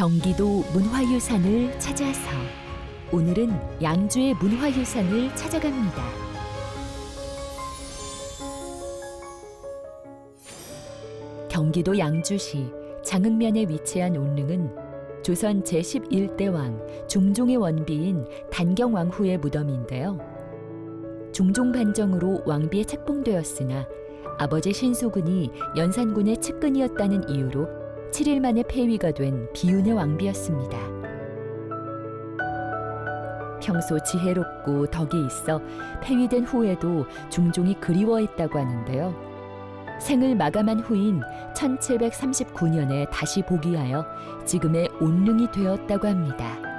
경기도 문화유산을 찾아서 오늘은 양주의 문화유산을 찾아갑니다. 경기도 양주시 장흥면에 위치한 온릉은 조선 제11대 왕 중종의 원비인 단경왕후의 무덤인데요. 중종 반정으로 왕비에 책봉되었으나 아버지 신수군이 연산군의 측근이었다는 이유로 7일 만에 폐위가 된 비운의 왕비였습니다. 평소 지혜롭고 덕이 있어 폐위된 후에도 중종이 그리워했다고 하는데요. 생을 마감한 후인 1739년에 다시 복위하여 지금의 온릉이 되었다고 합니다.